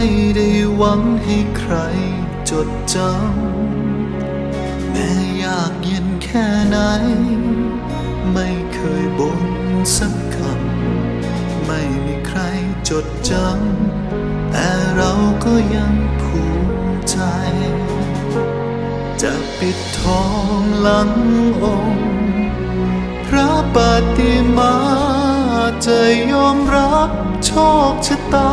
ไม่ได้หวังให้ใครจดจำ แม้ยากเย็นแค่ไหน ไม่เคยบ่นสักคำ ไม่มีใครจดจำ แต่เราก็ยังภูมิใจ จะปิดทองหลังองค์ พระปฏิมาจะยอมรับโชคชะตา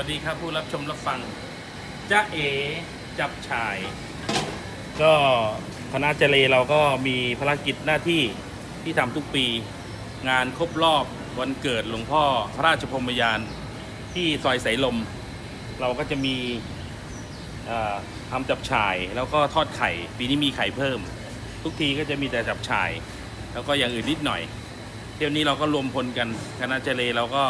วัสดีครับผู้รับชมรับฟังจ้าเอจับชาย ก็คณะเจเลเราก็มีภารกิจหน้าที่ที่ทำทุกปี งานครบรอบวันเกิดหลวงพ่อพระราชพรมยานที่ซอยสายลม เราก็จะมีทำจับฉ่ายแล้วก็ทอดไข่ ปีนี้มีไข่เพิ่ม ทุกทีก็จะมีแต่จับฉ่าย แล้วก็อย่างอื่นนิดหน่อย เที่ยวนี้เราก็รวมพลกันคณะเจเลเราก็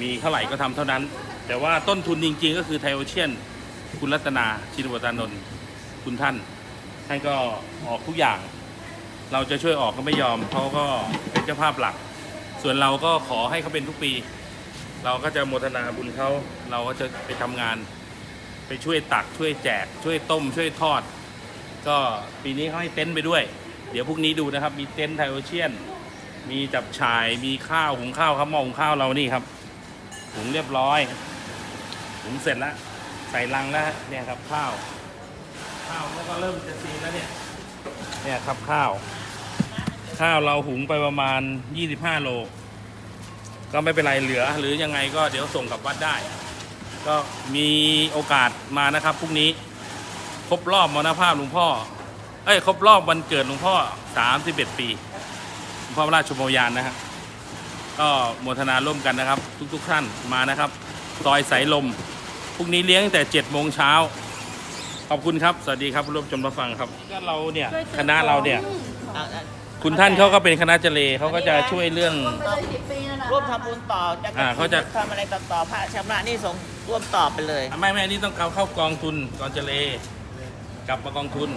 มีเท่าไหร่ก็ทำเท่านั้น แต่ว่าต้นทุนจริง ๆ ก็คือไทโอเชียน คุณรัตนาชินวัตานนท์คุณท่าน ท่านก็ออกทุกอย่าง เราจะช่วยออกก็ไม่ยอมเขาก็เป็นเจ้าภาพหลัก ส่วนเราก็ขอให้เขาเป็นทุกปี เราก็จะโมทนาบุญเขาเราก็จะไปทำงาน ไปช่วยตักช่วยแจก ช่วยต้ม ช่วยทอด ก็ปีนี้เขาให้เต็นท์ไปด้วย เดี๋ยวพรุ่งนี้ดูนะครับ มีเต็นท์ไทโอเชียนมีจับฉายมีข้าวหุงข้าวครับหม้อหุงข้าวเรานี่ครับ หุงเรียบร้อยหุงเสร็จแล้ว ใส่ลังแล้วเนี่ยครับข้าว ข้าวแล้วก็เริ่มจะซีแล้วเนี่ย เนี่ยครับข้าว ข้าวเราหุงไปประมาณ 25 โล ก็ไม่เป็นไรเหลือ หรือยังไงก็เดี๋ยวส่งกลับวัดได้ ก็มีโอกาสมานะครับพรุ่งนี้ครบรอบมรณภาพหลวงพ่อ เอ้ยครบรอบวันเกิดหลวงพ่อ 31 ปีหลวงพ่อพระราชโมยานนะครับ ก็โมทนาร่วมกันนะครับ ทุกๆท่านมานะครับซอยสายลมพรุ่งนี้เลี้ยงตั้งแต่7โมงเช้าขอบคุณครับ สวัสดีครับร่วมชมรับฟังครับก็เราเนี่ยคณะเราเนี่ย อะอะคุณท่านเขาก็เป็นคณะเจเลเขาก็จะช่วยเรื่องร่วมทำบุญต่อจะอ่าเขาจะ ทำอะไรต่อต่อพระชำระหนี่สงฆ์ร่วมต่อไปเลยไม่ไม่อันนี้ต้องเขาเข้ากองทุนกองเจเลกลับมากองทุน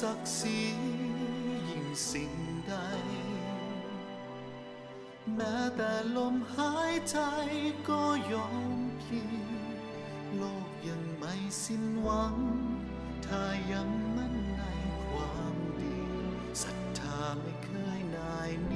ศักดิ์ศรียิ่งสิ่งใด แม้แต่ลมหายใจก็ยอมพลีโลกยังไม่สิ้นหวัง ถ้ายังมั่นในความดีศรัทธาไม่เคยนายนิ